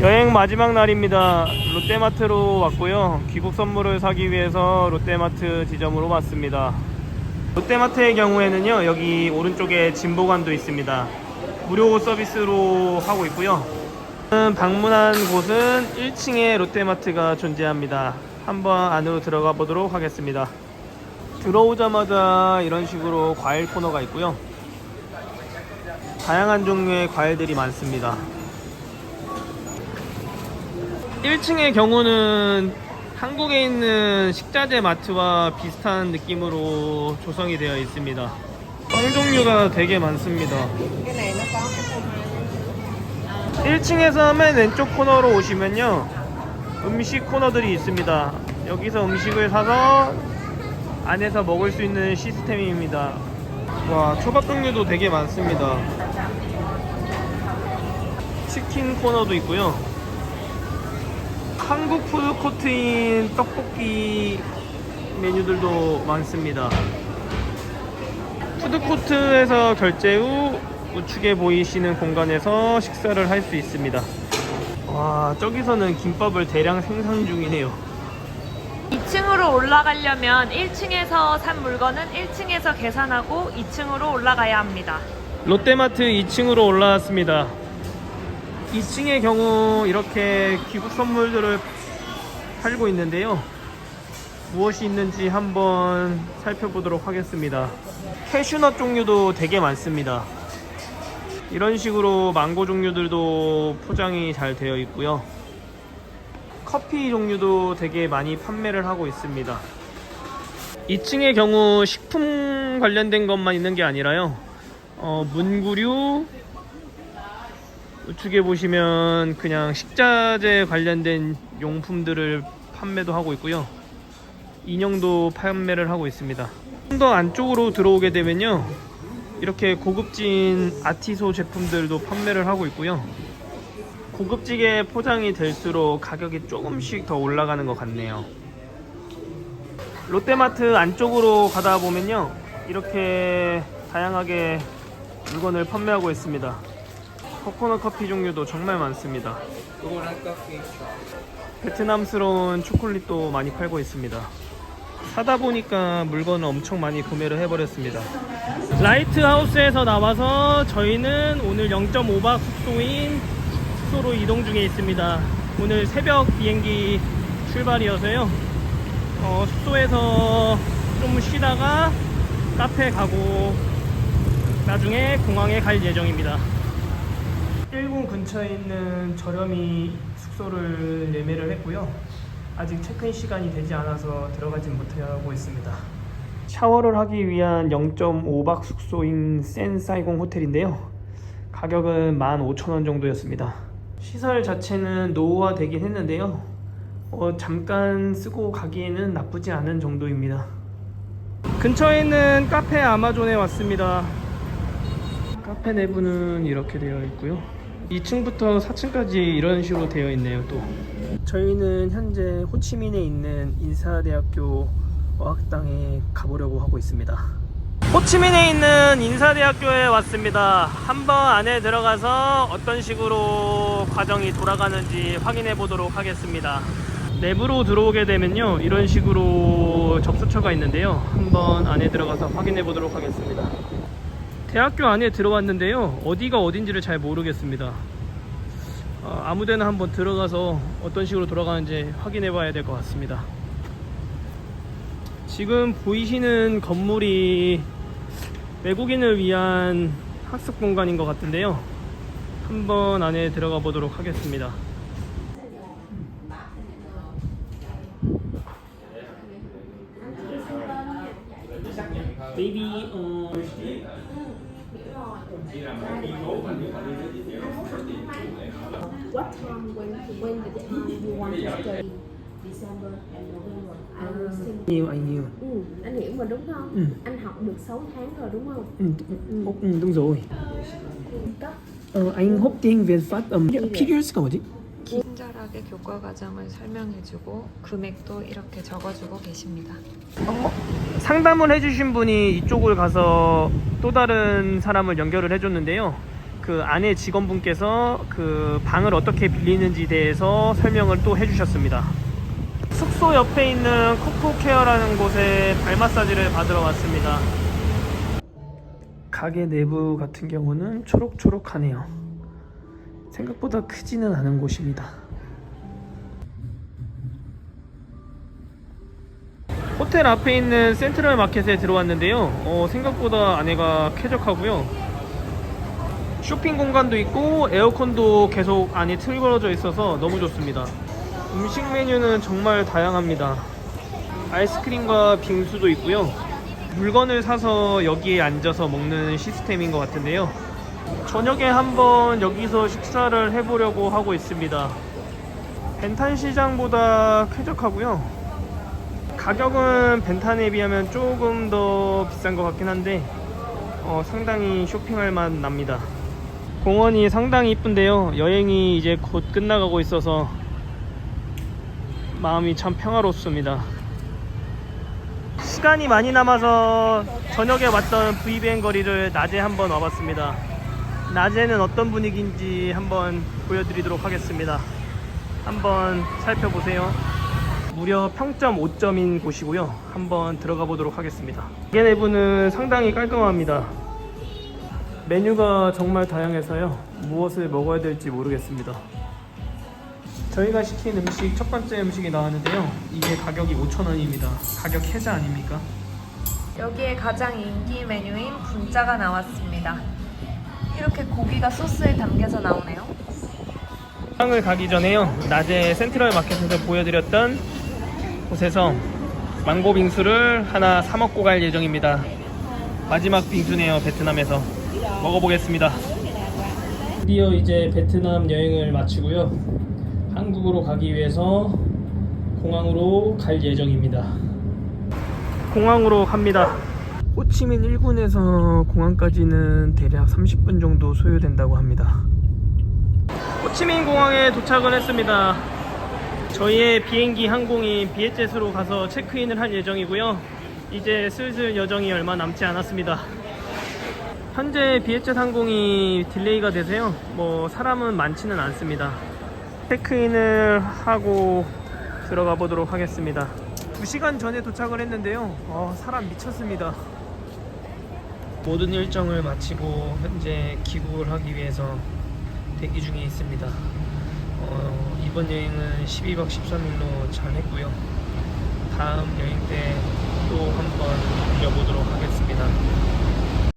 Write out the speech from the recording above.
여행 마지막 날입니다. 롯데마트로 왔고요. 귀국 선물을 사기 위해서 롯데마트 지점으로 왔습니다. 롯데마트의 경우에는요, 여기 오른쪽에 진보관도 있습니다. 무료 서비스로 하고 있고요. 저는 방문한 곳은 1층에 롯데마트가 존재합니다. 한번 안으로 들어가 보도록 하겠습니다. 들어오자마자 이런 식으로 과일 코너가 있고요. 다양한 종류의 과일들이 많습니다. 1층의 경우는 한국에 있는 식자재 마트와 비슷한 느낌으로 조성이 되어 있습니다. 빵 종류가 되게 많습니다. cái này nó có cái 1층에서 맨 왼쪽 코너로 오시면요. 음식 코너들이 있습니다. 여기서 음식을 사서 안에서 먹을 수 있는 시스템입니다. 와, 초밥 종류도 되게 많습니다. 치킨 코너도 있고요. 한국 푸드코트인 떡볶이 메뉴들도 많습니다. 푸드코트에서 결제 후 우측에 보이시는 공간에서 식사를 할 수 있습니다. 와, 저기서는 김밥을 대량 생산 중이네요. 2층으로 올라가려면 1층에서 산 물건은 1층에서 계산하고 2층으로 올라가야 합니다. 롯데마트 2층으로 올라왔습니다. 2층의 경우 이렇게 귀국 선물들을 팔고 있는데요. 무엇이 있는지 한번 살펴보도록 하겠습니다. 캐슈넛 종류도 되게 많습니다. 이런 식으로 망고 종류들도 포장이 잘 되어 있고요. 커피 종류도 되게 많이 판매를 하고 있습니다. 2층의 경우 식품 관련된 것만 있는 게 아니라요. 어, 문구류 우측에 보시면 그냥 식자재 관련된 용품들을 판매도 하고 있고요. 인형도 판매를 하고 있습니다. 좀 더 안쪽으로 들어오게 되면요. 이렇게 고급진 아티소 제품들도 판매를 하고 있고요. 고급지게 포장이 될수록 가격이 조금씩 더 올라가는 것 같네요. 롯데마트 안쪽으로 가다 보면요. 이렇게 다양하게 물건을 판매하고 있습니다. 코코넛 커피 종류도 정말 많습니다. 베트남스러운 초콜릿도 많이 팔고 있습니다. 사다 보니까 물건을 엄청 많이 구매를 해버렸습니다. 라이트 하우스에서 나와서 저희는 오늘 0.5박 숙소인 숙소로 이동 중에 있습니다. 오늘 새벽 비행기 출발이어서요. 어, 숙소에서 좀 쉬다가 카페 가고 나중에 공항에 갈 예정입니다. 1군 근처에 있는 저렴이 숙소를 예매를 했고요. 아직 체크인 시간이 되지 않아서 들어가진 못하고 있습니다. 샤워를 하기 위한 0.5박 숙소인 센사이공 호텔인데요. 가격은 15,000원 정도였습니다. 시설 자체는 노후화되긴 했는데요. 어, 잠깐 쓰고 가기에는 나쁘지 않은 정도입니다. 근처에 있는 카페 아마존에 왔습니다. 카페 내부는 이렇게 되어 있고요. 2층부터 4층까지 이런 식으로 되어 있네요. 또 저희는 현재 호치민에 있는 인사대학교 어학당에 가보려고 하고 있습니다. 호치민에 있는 인사대학교에 왔습니다. 한번 안에 들어가서 어떤 식으로 과정이 돌아가는지 확인해 보도록 하겠습니다. 내부로 들어오게 되면요. 이런 식으로 접수처가 있는데요. 한번 안에 들어가서 확인해 보도록 하겠습니다. 대학교 안에 들어왔는데요. 어디가 어딘지를 잘 모르겠습니다. 어, 아무데나 한번 들어가서 어떤 식으로 돌아가는지 확인해 봐야 될 것 같습니다. 지금 보이시는 건물이 외국인을 위한 학습 공간인 것 같은데요. 한번 안에 들어가 보도록 하겠습니다. Baby, 어, What time when when the time you want to study? December and November. I understand. 아니요, 아니요. Ừ, anh hiểu mà đúng không? Ừ. Anh học được 6 tháng rồi đúng không? 응, 어, 응, đúng rồi. Cấp 어, anh hốt tiếng Việt phát âm. PQS가 뭐지? 친절하게 교과 과정을 설명해주고 금액도 이렇게 적어주고 계십니다. 상담을 해주신 분이 이쪽을 가서 또 다른 사람을 연결을 해줬는데요. 그 안에 직원분께서 그 방을 어떻게 빌리는지 대해서 설명을 또 해주셨습니다. 숙소 옆에 있는 코코케어라는 곳에 발 마사지를 받으러 왔습니다. 가게 내부 같은 경우는 초록초록하네요. 생각보다 크지는 않은 곳입니다. 호텔 앞에 있는 센트럴 마켓에 들어왔는데요. 어, 생각보다 안에가 쾌적하고요. 쇼핑 공간도 있고 에어컨도 계속 안에 틀어져 있어서 너무 좋습니다. 음식 메뉴는 정말 다양합니다. 아이스크림과 빙수도 있고요. 물건을 사서 여기에 앉아서 먹는 시스템인 것 같은데요. 저녁에 한번 여기서 식사를 해보려고 하고 있습니다. 벤탄 시장보다 쾌적하고요. 가격은 벤탄에 비하면 조금 더 비싼 것 같긴 한데 어, 상당히 쇼핑할 맛 납니다. 공원이 상당히 이쁜데요. 여행이 이제 곧 끝나가고 있어서 마음이 참 평화롭습니다. 시간이 많이 남아서 저녁에 왔던 VBN 거리를 낮에 한번 와봤습니다. 낮에는 어떤 분위기인지 한번 보여드리도록 하겠습니다. 한번 살펴보세요. 무려 평점 5점인 곳이고요. 한번 들어가 보도록 하겠습니다. 가게 내부는 상당히 깔끔합니다. 메뉴가 정말 다양해서요. 무엇을 먹어야 될지 모르겠습니다. 저희가 시킨 음식 첫 번째 음식이 나왔는데요. 이게 가격이 5,000원입니다. 가격 해자 아닙니까? 여기에 가장 인기 메뉴인 분짜가 나왔습니다. 이렇게 고기가 소스에 담겨서 나오네요. 상을 가기 전에요. 낮에 센트럴 마켓에서 보여드렸던 곳에서 망고 빙수를 하나 사 먹고 갈 예정입니다. 마지막 빙수네요. 베트남에서 먹어보겠습니다. 드디어 이제 베트남 여행을 마치고요. 한국으로 가기 위해서 공항으로 갈 예정입니다. 공항으로 갑니다. 호치민 1군에서 공항까지는 대략 30분 정도 소요된다고 합니다. 호치민 공항에 도착을 했습니다. 저희의 비행기 항공인 비에젯으로 가서 체크인을 할 예정이고요. 이제 슬슬 여정이 얼마 남지 않았습니다. 현재 비에젯 항공이 딜레이가 돼서요. 뭐 사람은 많지는 않습니다. 체크인을 하고 들어가 보도록 하겠습니다. 2시간 전에 도착을 했는데요. 어, 사람 미쳤습니다. 모든 일정을 마치고 현재 귀국을 하기 위해서 대기 중에 있습니다. 어, 이번 여행은 12박 13일로 잘 했고요. 다음 여행 때 또 한번 올려보도록 하겠습니다.